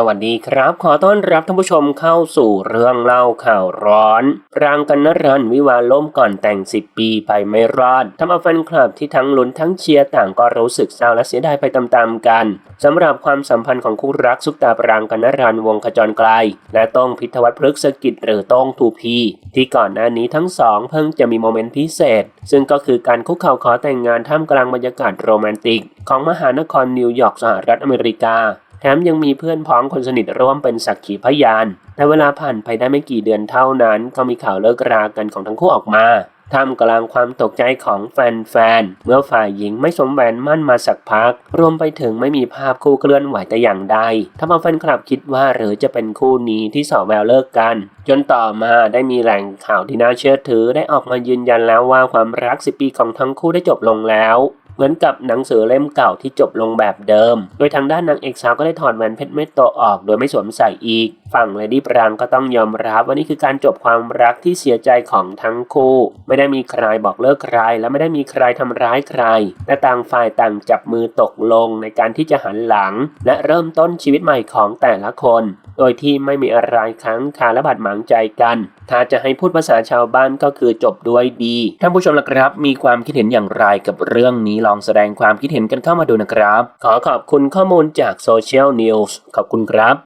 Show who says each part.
Speaker 1: สวัสดีครับ ขอต้อนรับท่านผู้ชมเข้าสู่เรื่องเล่าข่าวร้อนรางกันนรันวิวาล่มก่อนแต่ง 10 ปีไปไม่รอดทำเอาแฟนคลับที่ทั้งลุ้นทั้งเชียร์ต่างก็รู้สึกเศร้าและเสียดายไปตามๆกันสำหรับความสัมพันธ์ของคู่รักซุปตาปรางกันนรันวงขจรไกล และต้องพิทวัฒน์พฤกษกิจหรือต้องทูพีที่ก่อนหน้านี้ทั้งสองเพิ่งจะมีโมเมนต์พิเศษ ซึ่งก็คือการคุกเข่าขอแต่งงานท่ามกลางบรรยากาศโรแมนติก ของมหานครนิวยอร์กสหรัฐอเมริกา แถมยังมีเพื่อนพ้องคนสนิทร่วมเป็นสักขีพยาน แต่เวลาผ่านไปได้ไม่กี่เดือนเท่านั้น ก็มีข่าวเลิกรากันของทั้งคู่ออกมาท่ามกลางความตกใจของแฟนๆ เมื่อฝ่ายหญิงไม่สมแหวนมั่นมาสักพัก รวมไปถึงไม่มีภาพคู่เคลื่อนไหวแต่อย่างใดทำเอาแฟนคลับคิดว่าหรือจะเป็นคู่นี้ที่สอแววเลิกกัน จนต่อมาได้มีแหล่งข่าวที่น่าเชื่อถือได้ออกมายืนยันแล้วว่าความรัก10ปีของทั้งคู่ได้จบลงแล้ว เหมือนกับหนังสือเล่มเก่าที่จบลงแบบเดิม โดยทางด้านนางเอกสาวก็ได้ถอดแหวนเพชรเม็ดโตออก โดยไม่สวมใส่อีก ฝั่งเลดี้ปรางก็ต้องยอมรับว่านี่คือการจบความรักที่เสียใจของทั้งคู่ ไม่ได้มีใครบอกเลิกใคร และไม่ได้มีใครทำร้ายใคร แต่ต่างฝ่ายต่างจับมือตกลงในการที่จะหันหลัง และเริ่มต้นชีวิตใหม่ของแต่ละคน โดยที่ไม่มีอะไรค้างคาและบาดหมางใจกัน ถ้าจะให้พูดภาษาชาวบ้านก็คือจบด้วยดีท่านผู้ชมล่ะครับ มีความคิดเห็นอย่างไรกับเรื่องนี้ลองแสดงความคิดเห็นกันเข้ามาดูนะครับ ขอขอบคุณข้อมูลจากโซเชียลนิวส์ขอบคุณครับ